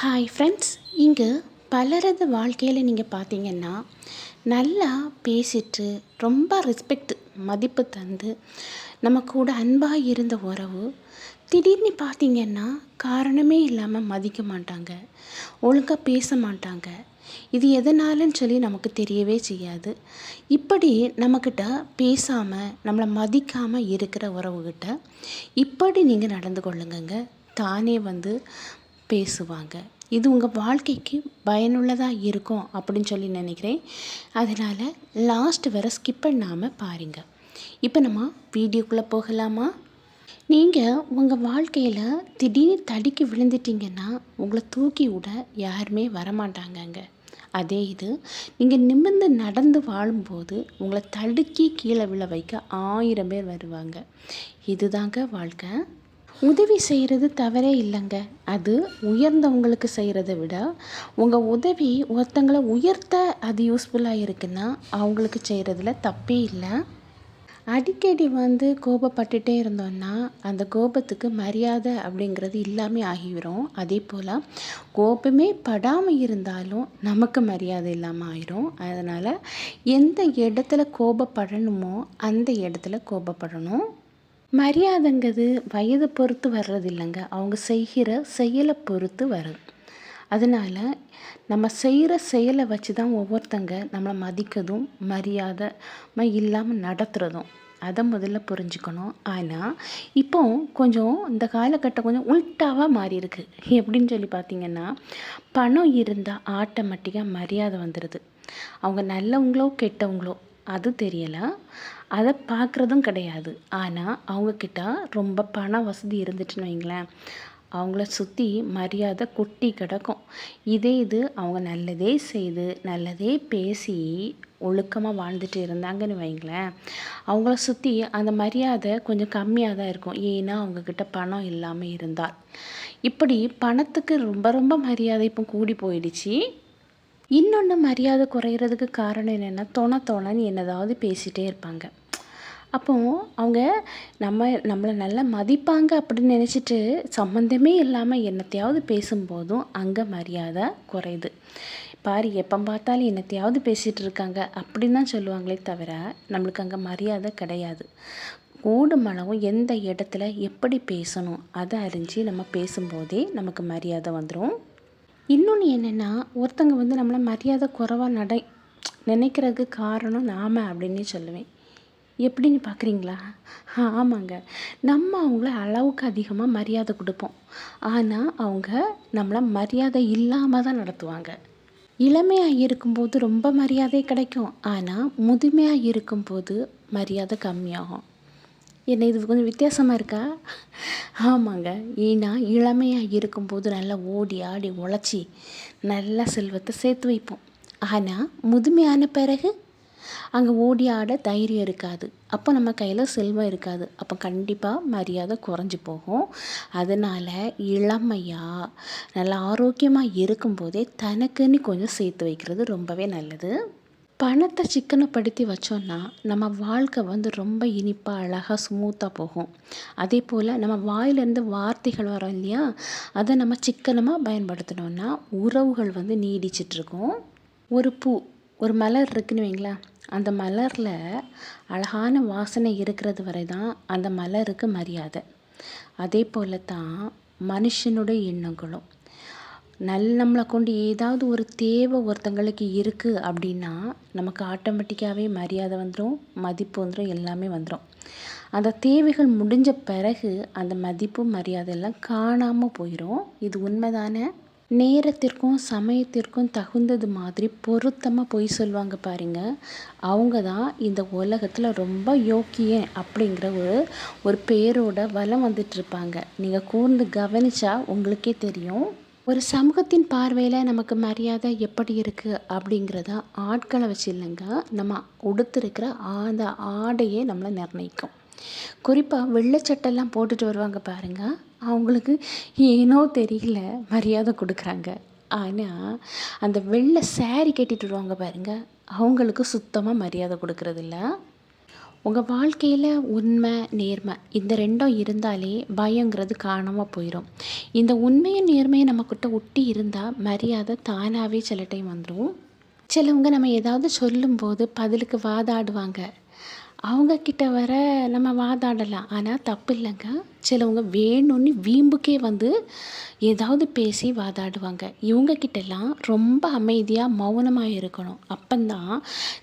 Hi friends இங்கே பலரது வாழ்க்கையில் நீங்கள் பார்த்தீங்கன்னா நல்லா பேசிட்டு ரொம்ப ரெஸ்பெக்ட் மதிப்பு தந்து நம்ம கூட அன்பாக இருந்த உறவு திடீர்னு பார்த்தீங்கன்னா காரணமே இல்லாமல் மதிக்க மாட்டாங்க ஒழுங்காக பேச மாட்டாங்க. இது எதனாலன்னு சொல்லி நமக்கு தெரியவே செய்யாது. இப்படி நம்மக்கிட்ட பேசாமல் நம்மளை மதிக்காமல் இருக்கிற உறவுகிட்ட இப்படி நீங்கள் நடந்து கொள்ளுங்கங்க. தானே வந்து பேசுவாங்க. இது உங்கள் வாழ்க்கைக்கு பயனுள்ளதாக இருக்கும் அப்படின்னு சொல்லி நினைக்கிறேன். அதனால் லாஸ்ட் வரை ஸ்கிப் பண்ணாமல் பாருங்கள் இப்போ நம்ம வீடியோக்குள்ளே போகலாமா? நீங்கள் உங்கள் வாழ்க்கையில் திடீர்னு தடுக்கி விழுந்துட்டீங்கன்னா உங்களை தூக்கி விட யாருமே வரமாட்டாங்கங்க. அதே இது நீங்கள் நிமிர்ந்து நடந்து வாழும்போது உங்களை தடுக்கி கீழே விழ வைக்க ஆயிரம் பேர் வருவாங்க. இதுதாங்க வாழ்க்கை. உதவி செய்கிறது தவறே இல்லைங்க. அது உயர்ந்தவங்களுக்கு செய்கிறத விட உங்கள் உதவி ஒருத்தங்களை உயர்த்த அது யூஸ்ஃபுல்லாக இருக்குன்னா அவங்களுக்கு செய்கிறதுல தப்பே இல்லை. அடிக்கடி வந்து கோபப்பட்டுட்டே இருந்தோம்னா அந்த கோபத்துக்கு மரியாதை அப்படிங்கிறது இல்லாமல் ஆகிவிடும். அதே போல் கோபமே படாமல் இருந்தாலும் நமக்கு மரியாதை இல்லாமல் ஆயிரும். அதனால் எந்த இடத்துல கோபப்படணுமோ அந்த இடத்துல கோபப்படணும். மரியாதைங்கிறது வயதை பொறுத்து வர்றது இல்லைங்க அவங்க செய்கிற செயலை பொறுத்து வருது அதனால் நம்ம செய்கிற செயலை வச்சு தான் ஒவ்வொருத்தங்க நம்மளை மதிக்கிறதும் மரியாதை இல்லாமல் நடத்துகிறதும் அதை முதல்ல புரிஞ்சுக்கணும். ஆனால் இப்போ கொஞ்சம் இந்த காலகட்டம் கொஞ்சம் உல்ட்டாவாக மாறி இருக்கு எப்படின்னு சொல்லி பார்த்தீங்கன்னா பணம் இருந்தால் ஆட்டோமேட்டிக்காக மரியாதை வந்துடுது அவங்க நல்லவங்களோ கெட்டவங்களோ அது தெரியலை. அதை பார்க்குறதும் கிடையாது. ஆனால் அவங்கக்கிட்ட ரொம்ப பண வசதி இருந்துச்சுன்னு வைங்களேன். அவங்கள சுற்றி மரியாதை கொட்டி கிடக்கும். இதே இது அவங்க நல்லதே செய்து நல்லதே பேசி ஒழுக்கமாக வாழ்ந்துட்டு இருந்தாங்கன்னு வைங்களேன். அவங்கள சுற்றி அந்த மரியாதை கொஞ்சம் கம்மியாக தான் இருக்கும். ஏன்னா அவங்கக்கிட்ட பணம் இல்லாமல் இருந்தால். இப்படி பணத்துக்கு ரொம்ப ரொம்ப மரியாதை இப்போ கூடி போயிடுச்சு. இன்னொன்று மரியாதை குறையிறதுக்கு காரணம் என்னென்னா தொண தொணன்னு என்னதாவது பேசிகிட்டே இருப்பாங்க. அப்போது அவங்க நம்ம நம்மளை நல்லா மதிப்பாங்க அப்படின்னு நினச்சிட்டு சம்மந்தமே இல்லாமல் என்னத்தையாவது பேசும்போதும் அங்கே மரியாதை குறையுது. பாரு எப்போ பார்த்தாலும் என்னத்தையாவது பேசிகிட்டு இருக்காங்க அப்படின்னு தான் சொல்லுவாங்களே தவிர நம்மளுக்கு அங்கே மரியாதை கிடையாது. கூடுமளவும் எந்த இடத்துல எப்படி பேசணும் அதை அறிஞ்சு நம்ம பேசும்போதே நமக்கு மரியாதை வந்துடும் இன்னொன்று என்னென்னா ஒருத்தங்க வந்து நம்மளை மரியாதை குறைவாக நடை நினைக்கிறதுக்கு காரணம் நாம் அப்படின்னே சொல்லுவேன். எப்படின்னு பார்க்குறீங்களா ஆமாங்க. நம்ம அவங்கள அளவுக்கு அதிகமாக மரியாதை கொடுப்போம். ஆனால் அவங்க நம்மளை மரியாதை இல்லாமல் தான் நடத்துவாங்க. இளமையாக இருக்கும்போது ரொம்ப மரியாதை கிடைக்கும். ஆனால் முதுமையாக இருக்கும்போது மரியாதை கம்மியாகும். என்ன இது கொஞ்சம் வித்தியாசமாக இருக்கா? ஆமாங்க. ஏன்னா இளமையாக இருக்கும்போது நல்லா ஓடி ஆடி உழைச்சி நல்லா செல்வத்தை சேர்த்து வைப்போம். ஆனால் முதுமையான பிறகு அங்கே ஓடி ஆட தைரியம் இருக்காது. அப்போ நம்ம கையில் செல்வம் இருக்காது. அப்போ கண்டிப்பாக மரியாதை குறைஞ்சி போகும். அதனால் இளமையாக நல்லா ஆரோக்கியமாக இருக்கும்போதே தனக்குன்னு கொஞ்சம் சேர்த்து வைக்கிறது ரொம்பவே நல்லது. பணத்தை சிக்கனப்படுத்தி வச்சோன்னா நம்ம வாழ்க்கை வந்து ரொம்ப இனிப்பாக அழகாக ஸ்மூத்தாக போகும். அதே போல் நம்ம வாயிலேருந்து வார்த்தைகள் வரோம் இல்லையா? அதை நம்ம சிக்கனமாக பயன்படுத்தினோன்னா உறவுகள் வந்து நீடிச்சிட்ருக்கும். ஒரு பூ ஒரு மலர் இருக்குன்னு வைங்களேன் அந்த மலரில் அழகான வாசனை இருக்கிறது வரை தான் அந்த மலருக்கு மரியாதை. அதே போல் தான் மனுஷனுடைய எண்ணங்களும். நல் நம்மளை கொண்டு ஏதாவது ஒரு தேவை ஒருத்தங்களுக்கு இருக்குது அப்படின்னா நமக்கு ஆட்டோமேட்டிக்காகவே மரியாதை வந்துடும் மதிப்பு வந்துடும் எல்லாமே வந்துடும் அந்த தேவைகள் முடிஞ்ச பிறகு அந்த மதிப்பு மரியாதை எல்லாம் காணாமல் போயிடும் இது உண்மைதானே? நேரத்திற்கும் சமயத்திற்கும் தகுந்தது மாதிரி பொருத்தமாக பொய் சொல்லுவாங்க பாருங்க. அவங்க தான் இந்த உலகத்தில் ரொம்ப யோக்கியன் அப்படிங்கிற ஒரு ஒரு பேரோட வலம் வந்துட்டுருப்பாங்க நீங்கள் கூர்ந்து கவனித்தா உங்களுக்கே தெரியும். ஒரு சமூகத்தின் பார்வையில் நமக்கு மரியாதை எப்படி இருக்குது அப்படிங்கிறத ஆட்களை வச்சு இல்லைங்க. நம்ம உடுத்திருக்கிற அந்த ஆடையே நம்மளை நிர்ணயிக்கும். குறிப்பாக வெள்ளைச்சட்டெல்லாம் போட்டுட்டு வருவாங்க பாருங்கள் அவங்களுக்கு ஏனோ தெரியல மரியாதை கொடுக்குறாங்க. ஆனால் அந்த வெள்ளை சேரீ கட்டிட்டு வருவாங்க பாருங்கள் அவங்களுக்கு சுத்தமாக மரியாதை கொடுக்கறதில்ல. உங்கள் வாழ்க்கையில் உண்மை நேர்மை இந்த ரெண்டும் இருந்தாலே பயங்கிறது காணாமல் போயிடும் இந்த உண்மையும் நேர்மையும் நம்மக்கிட்ட ஒட்டி இருந்தால் மரியாதை தானாகவே சில டைம் வந்துடும் சிலவங்க நம்ம ஏதாவது சொல்லும்போது பதிலுக்கு வாதாடுவாங்க. அவங்கக்கிட்ட வர நம்ம வாதாடலாம். ஆனால் தப்பு இல்லைங்க. சிலவங்க வேணும்னு வீம்புக்கே வந்து ஏதாவது பேசி வாதாடுவாங்க. இவங்கக்கிட்டெல்லாம் ரொம்ப அமைதியாக மௌனமாக இருக்கணும். அப்போந்தான்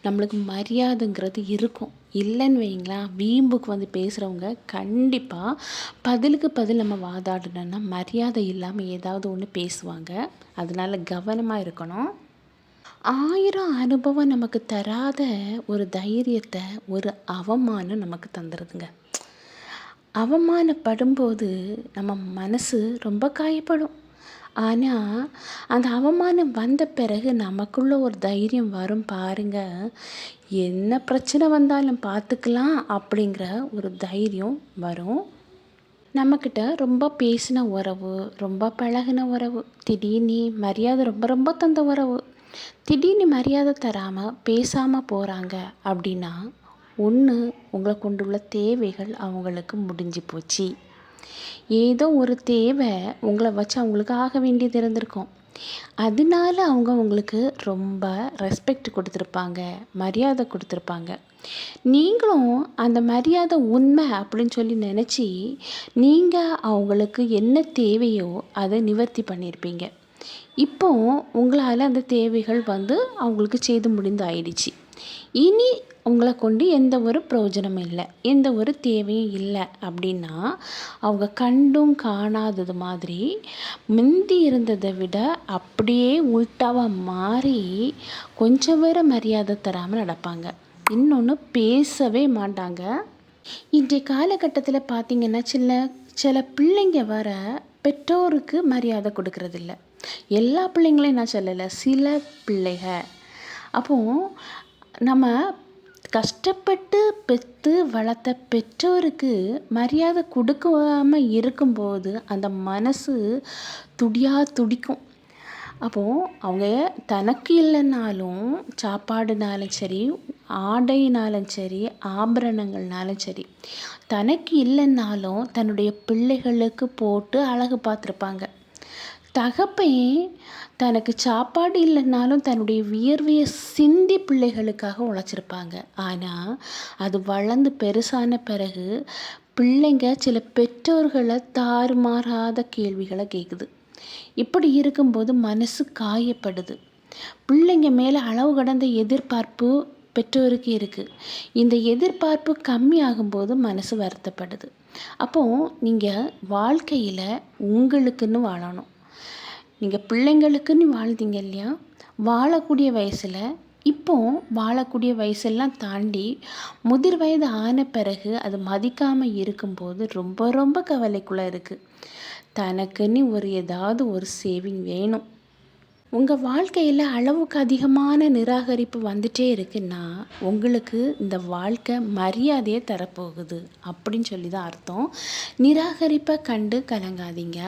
நம்மளுக்கு மரியாதைங்கிறது இருக்கும். இல்லைன்னு வைங்களேன் வீம்புக்கு வந்து பேசுகிறவங்க கண்டிப்பாக பதிலுக்கு பதில் நம்ம வாதாடணும்னா மரியாதை இல்லாமல் ஏதாவது ஒன்று பேசுவாங்க. அதனால கவனமாக இருக்கணும். ஆயிரம் அனுபவம் நமக்கு தராத ஒரு தைரியத்தை ஒரு அவமானம் நமக்கு தந்துடுதுங்க அவமானப்படும்போது நம்ம மனசு ரொம்ப காயப்படும். ஆனால் அந்த அவமானம் வந்த பிறகு நமக்குள்ள ஒரு தைரியம் வரும் பாருங்க. என்ன பிரச்சனை வந்தாலும் பார்த்துக்கலாம் அப்படிங்கிற ஒரு தைரியம் வரும். நம்மக்கிட்ட ரொம்ப பேசின உறவு ரொம்ப பழகின உறவு திடீர்னு மரியாதை ரொம்ப ரொம்ப தந்த உறவு திடீர்னு மரியாதை தராமல் பேசாமல் போகிறாங்க அப்படின்னா ஒன்று உங்களை கொண்டுள்ள தேவைகள் அவங்களுக்கு முடிஞ்சு போச்சு. ஏதோ ஒரு தேவை உங்களை வச்சு அவங்களுக்கு ஆக வேண்டியது இருந்திருக்கும். அதனால அவங்க உங்களுக்கு ரொம்ப ரெஸ்பெக்ட் கொடுத்துருப்பாங்க மரியாதை கொடுத்துருப்பாங்க. நீங்களும் அந்த மரியாதை உண்மை அப்படின்னு சொல்லி நினச்சி நீங்கள் அவங்களுக்கு என்ன தேவையோ அதை நிவர்த்தி பண்ணியிருப்பீங்க. இப்போ உங்களால் அந்த தேவைகள் வந்து அவங்களுக்கு செய்து முடிந்து ஆயிடுச்சு. இனி உங்களை கொண்டு எந்த ஒரு பிரயோஜனமும் இல்லை. எந்த ஒரு தேவையும் இல்லை அப்படின்னா அவங்க கண்டும் காணாதது மாதிரி முந்தி இருந்ததை விட அப்படியே உள்டாவாக மாறி கொஞ்சம் வேற மரியாதை தராமல் நடப்பாங்க. இன்னொன்று பேசவே மாட்டாங்க. இன்றைய காலகட்டத்தில் பார்த்திங்கன்னா சில சில பிள்ளைங்க வர பெற்றோருக்கு மரியாதை கொடுக்கறதில்ல. எல்லா பிள்ளைங்களையும் நான் சொல்லலை சில பிள்ளைக. அப்போது நம்ம கஷ்டப்பட்டு பெற்று வளர்த்த பெற்றோருக்கு மரியாதை கொடுக்காம இருக்கும்போது அந்த மனசு துடியாக துடிக்கும். அப்போது அவங்க தனக்கு இல்லைன்னாலும் சாப்பாடுனாலும் சரி ஆடைனாலும் சரி ஆபரணங்கள்னாலும் சரி தனக்கு இல்லைன்னாலும் தன்னுடைய பிள்ளைகளுக்கு போட்டு அழகு பார்த்துருப்பாங்க. தகப்பன் தனக்கு சாப்பாடு இல்லைன்னாலும் தன்னுடைய வியர்வையை சிந்தி பிள்ளைகளுக்காக உழைச்சிருப்பாங்க. ஆனால் அது வளர்ந்து பெருசான பிறகு பிள்ளைங்க சில பெற்றோர்களை தாறுமாறாத கேள்விகளை கேட்குது இப்படி இருக்கும்போது மனசு காயப்படுது. பிள்ளைங்க மேலே அளவு கடந்த எதிர்பார்ப்பு பெற்றோருக்கு இருக்குது இந்த எதிர்பார்ப்பு கம்மி ஆகும்போது மனசு வருத்தப்படுது. அப்போது நீங்கள் வாழ்க்கையில் உங்களுக்குன்னு வாழணும். நீங்கள் பிள்ளைங்களுக்குன்னு வாழ்ந்தீங்க இல்லையா? வாழக்கூடிய வயசில் இப்போ வாழக்கூடிய வயசெல்லாம் தாண்டி முதிர் வயது ஆன பிறகு அது மதிக்காமல் இருக்கும்போது ரொம்ப ரொம்ப கவலைக்குள்ளே இருக்குது தனக்குன்னு ஒரு ஏதாவது ஒரு சேவிங் வேணும். உங்கள் வாழ்க்கையில் அளவுக்கு அதிகமான நிராகரிப்பு வந்துட்டே இருக்குன்னா உங்களுக்கு இந்த வாழ்க்கை மரியாதையை தரப்போகுது அப்படின்னு சொல்லி தான் அர்த்தம். நிராகரிப்பை கண்டு கலங்காதீங்க.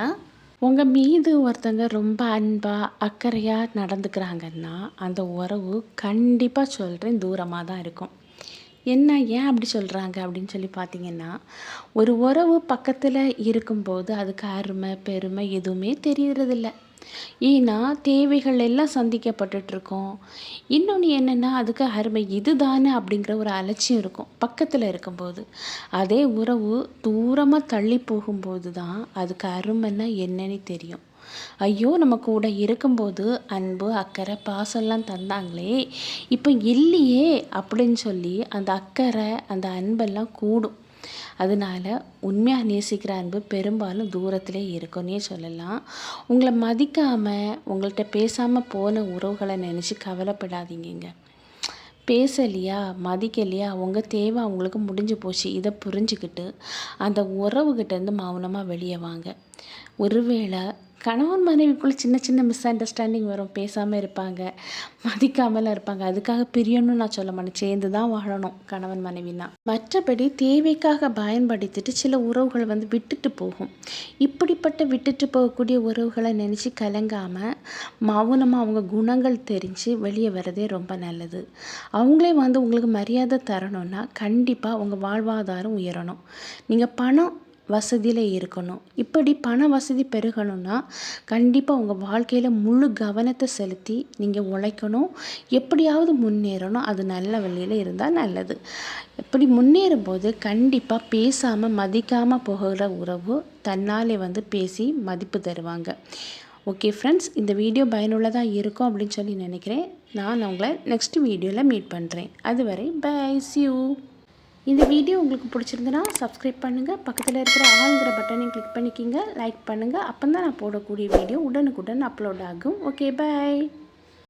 உங்கள் மீது ஒருத்தங்க ரொம்ப அன்பாக அக்கறையாக நடந்துக்கிறாங்கன்னா அந்த உறவு கண்டிப்பாக சொல்கிறேன் தூரமாக தான் இருக்கும். என்ன ஏன் அப்படி சொல்கிறாங்க அப்படின்னு சொல்லி பார்த்தீங்கன்னா ஒரு உறவு பக்கத்தில் இருக்கும்போது அதுக்கு அருமை பெருமை எதுவுமே தெரியறதில்ல. ஏன்னா தேவைகள் எல்லாம் சந்திக்கப்பட்டுட்ருக்கோம் இன்னொன்று என்னென்னா அதுக்கு அருமை இது தானே அப்படிங்கிற ஒரு அலட்சியம் இருக்கும் பக்கத்தில் இருக்கும்போது. அதே உறவு தூரமாக தள்ளி போகும்போது தான் அதுக்கு அருமைன்னா என்னன்னு தெரியும். ஐயோ நம்ம கூட இருக்கும்போது அன்பு அக்கறை பாசம்லாம் தந்தாங்களே இப்போ இல்லையே அப்படின்னு சொல்லி அந்த அக்கறை அந்த அன்பெல்லாம் கூடும். அதனால் உண்மையாக நேசிக்கிற அன்பு பெரும்பாலும் தூரத்திலே இருக்குன்னே சொல்லலாம். உங்களை மதிக்காமல் உங்கள்கிட்ட பேசாமல் போன உறவுகளை நினச்சி கவலைப்படாதீங்க பேசலையா மதிக்கலையா உங்கள் தேவை அவங்களுக்கு முடிஞ்சு போச்சு இதை புரிஞ்சுக்கிட்டு அந்த உறவுகிட்டேருந்து மௌனமாக வெளியே வாங்க. ஒருவேளை கணவன் மனைவிக்குள்ளே சின்ன சின்ன மிஸ் அண்டர்ஸ்டாண்டிங் வரும். பேசாமல் இருப்பாங்க. மதிக்காமலாம் இருப்பாங்க. அதுக்காக பிரியணும்னு நான் சொல்ல மாட்டேன். சேர்ந்து தான் வாழணும் கணவன் மனைவினா. மற்றபடி தேவைக்காக பயன்படுத்திட்டு சில உறவுகள் வந்து விட்டுட்டு போகும். இப்படிப்பட்ட விட்டுட்டு போகக்கூடிய உறவுகளை நினச்சி கலங்காமல் மௌனமாக அவங்க குணங்கள் தெரிஞ்சு வெளியே வரதே ரொம்ப நல்லது. அவங்களே வந்து உங்களுக்கு மரியாதை தரணும்னா கண்டிப்பாக உங்கள் வாழ்வாதாரம் உயரணும். நீங்கள் பணம் வசதியில் இருக்கணும். இப்படி பண வசதி பெருகணும்னா கண்டிப்பாக உங்கள் வாழ்க்கையில் முழு கவனத்தை செலுத்தி நீங்கள் உழைக்கணும். எப்படியாவது முன்னேறணும். அது நல்ல வழியில் இருந்தால் நல்லது. இப்படி முன்னேறும்போது கண்டிப்பாக பேசாமல் மதிக்காமல் போகிற உறவு தன்னாலே வந்து பேசி மதிப்பு தருவாங்க. ஓகே ஃப்ரெண்ட்ஸ் இந்த வீடியோ பயனுள்ளதாக இருக்கும் அப்படின்னு சொல்லி நினைக்கிறேன். நான் உங்களை நெக்ஸ்ட் வீடியோவில் மீட் பண்ணுறேன் அதுவரை பை யூ இந்த வீடியோ உங்களுக்கு பிடிச்சிருந்துன்னா சப்ஸ்கிரைப் பண்ணுங்கள் பக்கத்தில் இருக்கிற ஆளுங்கிற பட்டனை கிளிக் பண்ணிக்கிங்க. லைக் பண்ணுங்கள் அப்போ தான் நான் போடக்கூடிய வீடியோ உடனுக்குடன் அப்லோட் ஆகும். Okay bye